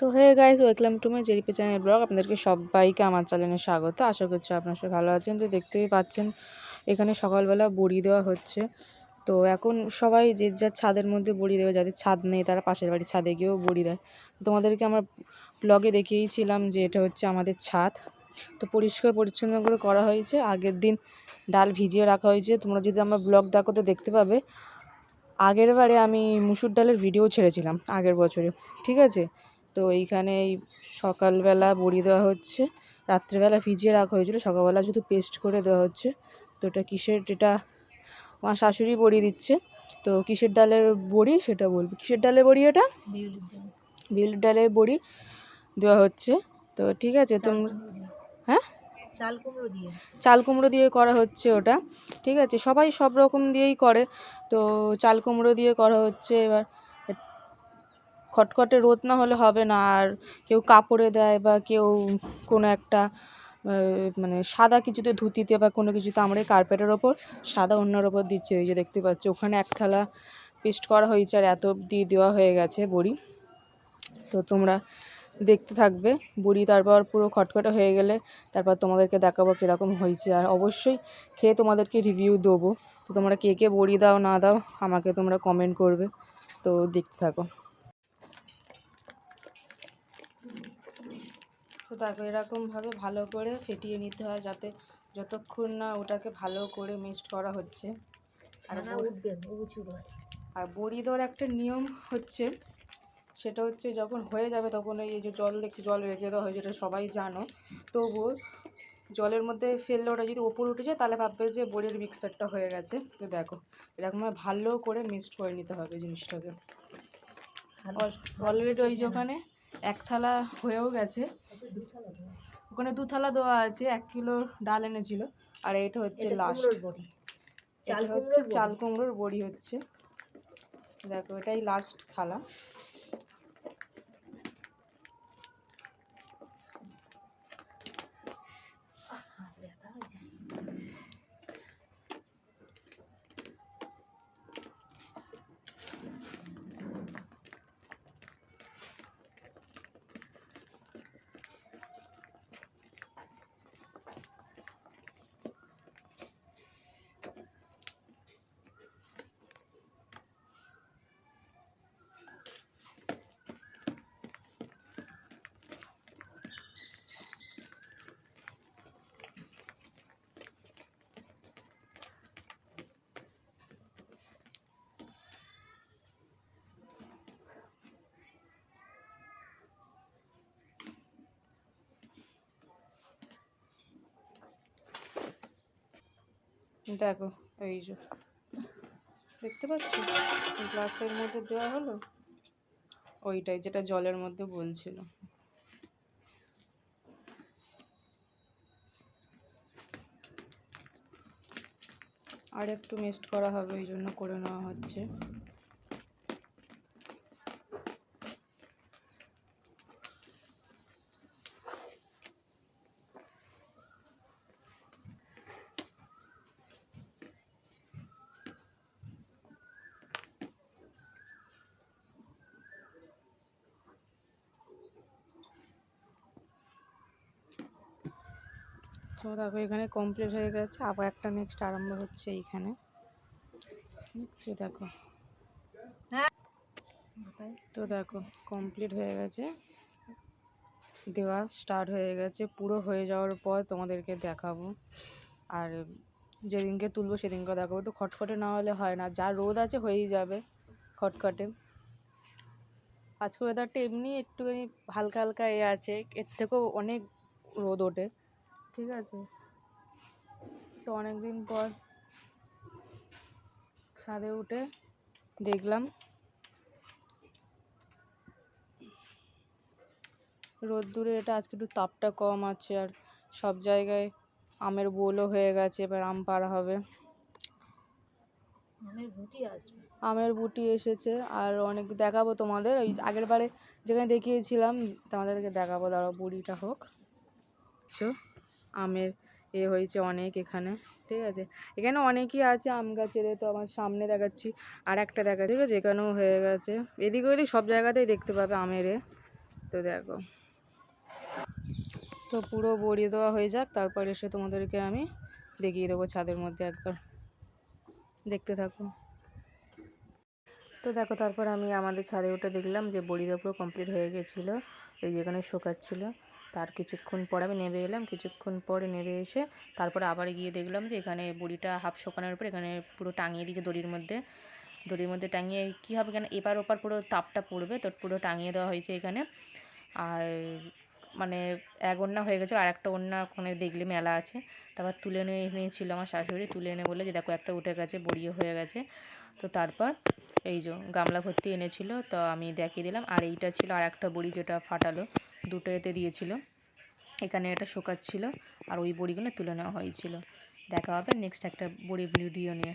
তো hey guys welcome to my জেরিপি channel blog. আপনাদেরকে সবাইকে আমার চ্যানেলে স্বাগত। আশা করছি আপনার সবাই ভালো আছেন। তো দেখতেই পাচ্ছেন, এখানে সকালবেলা বড়ি দেওয়া হচ্ছে। তো এখন সবাই যে যার ছাদের মধ্যে বড়ি দেবে, যাদের ছাদ নেই, তারা পাশের বাড়ির ছাদে গিয়েও বড়ি দেয়। তোমাদেরকে আমার ব্লগে দেখিয়েছিলাম যে এটা হচ্ছে আমাদের ছাদ। তো পরিষ্কার পরিচ্ছন্ন করে করা হয়েছে। আগের দিন ডাল ভিজিয়ে রাখা হয়েছে। তোমরা যদি আমার ব্লগ দেখো, তো দেখতে পাবে। আগের বারে আমি মুসুর ডালের ভিডিও ছেড়েছিলাম, আগের বছরে। ঠিক আছে? তো এইখানে এই সকালবেলা বড়ি দেওয়া হচ্ছে। রাত্রেবেলা ভিজিয়ে রাখা হয়েছিল সকালবেলা শুধু পেস্ট করে দেওয়া হচ্ছে। তো এটা কিসের এটা আমার শাশুড়ি বড়ি দিচ্ছে। তো কিসের ডালের বড়ি সেটা বলব। কিসের ডালের বড়ি এটা? বিউলির ডালের বড়ি দেওয়া হচ্ছে। তো ঠিক আছে তোমরা হ্যাঁ? চাল কুমড়ো দিয়ে। চাল কুমড়ো দিয়ে করা হচ্ছে ওটা। ঠিক আছে সবাই সব রকম দিয়েই করে। তো চাল কুমড়ো দিয়ে করা হচ্ছে এবার। খটখটে রোদ না হলে হবে না। আর কেউ কাপড়ে দেয় বা কেউ কোনো একটা মানে সাদা কিছুতে ধুতিতে বা কোনো কিছুতে আমরা এই কার্পেটের ওপর সাদা অন্যের ওপর দিচ্ছি। ওই যে দেখতে পাচ্ছি, ওখানে এক থালা পেস্ট করা হয়েছে আর এত দিয়ে দেওয়া হয়ে গেছে বড়ি। তো তোমরা দেখতে থাকবে বড়ি, তারপর পুরো খটখটে হয়ে গেলে তারপর তোমাদেরকে দেখাবো কীরকম হয়েছে। আর অবশ্যই খেয়ে তোমাদেরকে রিভিউ দেবো। তো তোমরা কে কে বড়ি দাও, না দাও, আমাকে তোমরা কমেন্ট করবে। তো দেখতে থাকো। তো দেখো এরকমভাবে ভালো করে ফেটিয়ে নিতে হয় যাতে যতক্ষণ না ওটাকে ভালো করে মিক্সড করা হচ্ছে। আর বড়ি- উঠবে আর বড়ি দেওয়ার একটা নিয়ম হচ্ছে সেটা হচ্ছে যখন হয়ে যাবে তখন এই যে জল দেখছি জল রেখে দেওয়া হয় যেটা সবাই জানো। তবুও জলের মধ্যে ফেললে ওটা যদি ওপর উঠে যায় তাহলে ভাববে যে বড়ির মিক্সারটা হয়ে গেছে। তো দেখো এরকমভাবে ভালো করে মিক্সড করে নিতে হবে জিনিসটাকে। অলরেডি ওই যে ওখানে এক থালা হয়েও গেছে। ওখানে দু থালা দেওয়া আছে এক কিলো ডাল এনেছিল আর এটা হচ্ছে লাস্ট বড়ি। চাল এটা হচ্ছে চাল কুমড়োর বড়ি হচ্ছে। দেখো এটাই লাস্ট থালা। দেখো, এই যে। দেখতে পাচ্ছি? গ্লাসের মধ্যে দেওয়া হলো? ওইটাই যেটা জলের মধ্যে বলছিল আর একটু মিক্সড করা হবে, ওই জন্য করে নেওয়া হচ্ছে। তো দেখো এখানে কমপ্লিট হয়ে গেছে, আবার একটা নেক্সট আরম্ভ হচ্ছে এইখানে। দেখো। তো দেখো কমপ্লিট হয়ে গেছে। দেওয়া স্টার্ট হয়ে গেছে, পুরো হয়ে যাওয়ার পর তোমাদেরকে দেখাবো। আর যেদিনকে তুলবো সেদিনকে দেখাবো। একটু খটখটে না হলে হয় না, যা রোদ আছে হয়েই যাবে খটখটে। আজকে ওয়েদারটা এমনি একটুখানি হালকা হালকা এ আছে, এর থেকেও অনেক রোদ ওঠে। ঠিক আছে? তো অনেক দিন পর ছাদে উঠে দেখলাম রোদ্দুরে এটা আজকে একটু তাপটা কম আছে আর সব জায়গায় আমের বোলও হয়ে গেছে এবার আম পাড়া হবে। আমের আসবে। আমের বুটি এসেছে আর অনেক দেখাবো তোমাদের। ওই আগের বারে যেখানে দেখিয়েছিলাম তোমাদেরকে দেখাবো দাঁড়াও বুড়িটা হোক। আমের এ হয়েছে অনেক এখানে, ঠিক আছে? এখানে অনেকই আছে আম গাছের তো আমার সামনে দেখাচ্ছি আর একটা দেখা ঠিক আছে? এখানেও হয়ে গেছে। এদিক ওদিক সব জায়গাতেই দেখতে পাবে আমের এ। তো দেখো। তো পুরো বড়ি দেওয়া হয়ে যাক, তারপর এসে তোমাদেরকে আমি দেখিয়ে দেবো ছাদের মধ্যে একবার। দেখতে থাকো। তো দেখো, তারপর আমি আমাদের ছাদে ওটা দেখলাম যে বড়িটা পুরো কমপ্লিট হয়ে গেছিল, এই যেখানে শোকাচ্ছিল। তার কিছুক্ষণ পর আমি নেমে এলাম, কিছুক্ষণ পরে নেমে এসে তারপরে আবার গিয়ে দেখলাম যে এখানে বড়িটা হাফ শোকানোর পর এখানে পুরো টাঙিয়ে দিয়েছে দড়ির মধ্যে। দড়ির মধ্যে টাঙিয়ে কী হবে কেন? এপার ওপার পুরো তাপটা পড়বে তো পুরো টাঙিয়ে দেওয়া হয়েছে এখানে। আর মানে এক ওন্না হয়ে গেছে আর একটা ওন্না ওখানে দেখলে মেলা আছে। তারপর তুলে নিয়ে নিয়েছিল আমার শাশুড়ি, তুলে এনে বলে যে দেখো একটা উঠে গেছে, বড়িও হয়ে গেছে। তো তারপর এই যে গামলা ভর্তি এনেছিল, তো আমি দেখিয়ে দিলাম। আর এইটা ছিল আর একটা বড়ি যেটা ফাটালো। দুটো এতে দিয়েছিল। এখানে এটা শোকাচ্ছিল আর ওই বড়িগুলো তুলে নেওয়া হয়েছিল। দেখা হবে নেক্সট একটা বড়ি ভিডিও নিয়ে।